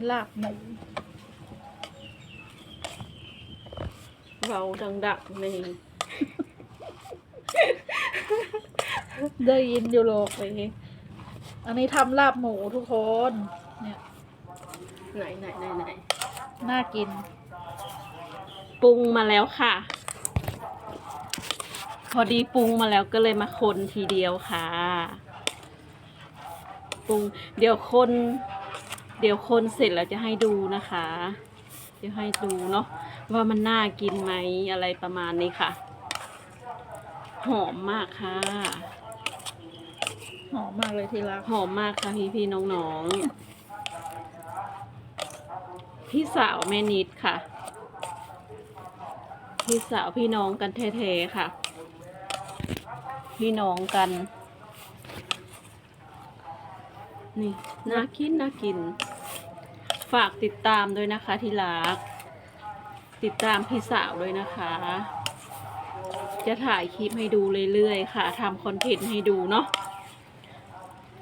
นี้ลาบหมูเราดังๆในได้ยินอยู่โลกเลยอันนี้ทำลาบหมูทุกคน เนี่ยไหนไหนไหนไหนน่ากิน ปรุงมาแล้วค่ะ พอดีปรุงมาแล้วก็เลยมาคนทีเดียวค่ะ ปรุงเดี๋ยวคน เดี๋ยวคนเสร็จแล้วจะให้ดูนะคะ เดี๋ยวให้ดูเนาะว่ามันน่ากินไหมอะไรประมาณนี้ค่ะ หอมมากค่ะ หอมมากเลยที่รักหอมมากค่ะพี่พี่ๆน้องๆ พี่สาวแม่นิดค่ะ พี่สาวพี่น้องกันแท้ๆค่ะ พี่น้องกัน นี่น่ากินน่ากิน ฝากติดตามด้วยนะคะที่รัก ติดตามพี่สาวด้วยนะคะ จะถ่ายคลิปให้ดูเรื่อยๆค่ะทำคอนเทนต์ให้ดูเนาะ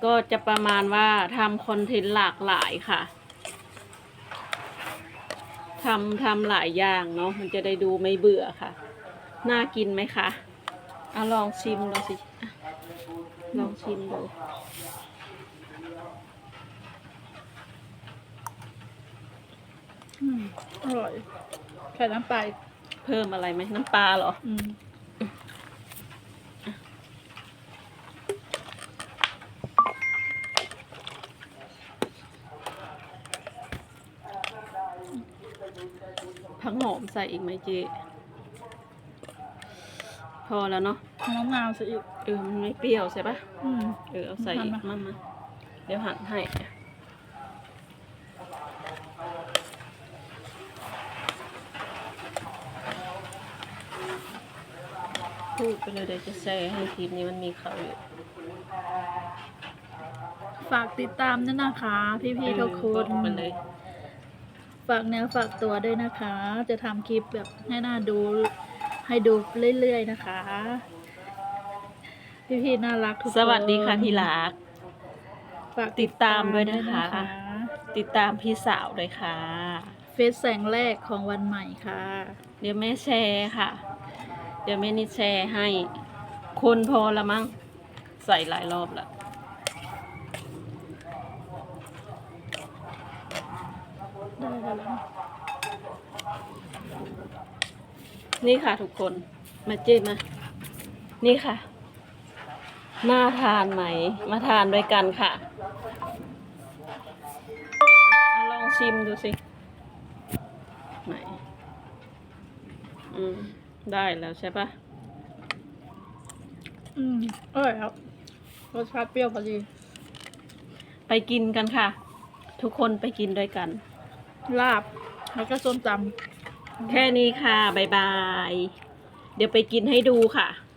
ก็จะประมาณว่าทำคอนเทนต์หลากหลายค่ะทำทำหลายอย่างเนาะมันจะได้ดูไม่เบื่อค่ะ น่ากินไหมคะเอาลองชิมดูสิลองชิมดู อืมอร่อยใส่น้ำปลาอีกเพิ่มอะไรไหมน้ำปลาเหรอ อืมผักหอมใส่อีกไหมเจพอแล้วเนาะเอาน้ำงามซะอีก เออ มันไม่เปรี้ยวใช่ปะอืม เออ เอาใส่อีกหั่นมามามาเดี๋ยวหั่นให้ พูดไปเลยเดี๋ยวจะแชร์ให้คลิปนี้มันมีเขาอยู่ ฝากติดตามด้วยนะคะ พี่ๆทุกคเออนบอกไปเลย ฝากเนื้อฝากตัวด้วยนะคะ จะทำคลิปแบบให้น่าดูให้ดูเรื่อยๆนะคะ พี่ๆน่ารักทุกคนสวัสดีค่ะที่รัก ฝากติดตามด้วยนะคะด้วยติดตามพี่สาวด้วยค่ะ เฟซแสงแรกของวันใหม่ค่ะ เดี๋ยวแม่แชร์ค่ะเดี๋ยวแม่นิดแชร์ให้ คนพอละมั้ง ใส่หลายรอบละได้แล้วนี่ค่ะทุกคน มาเจ๊มา นี่ค่ะน่าทานไหม มาทานด้วยกันค่ะอะลองชิมดูสิ ไหน อืม ได้แล้วใช่ปะอืมอร่อยครับรสชาติเปรี้ยวพอดี ไปกินกันค่ะ ทุกคนไปกินด้วยกัน ลาบ แล้วก็ส้มตแค่นี้ค่ะ บ๊ายบาย เดี๋ยวไปกินให้ดูค่ะำ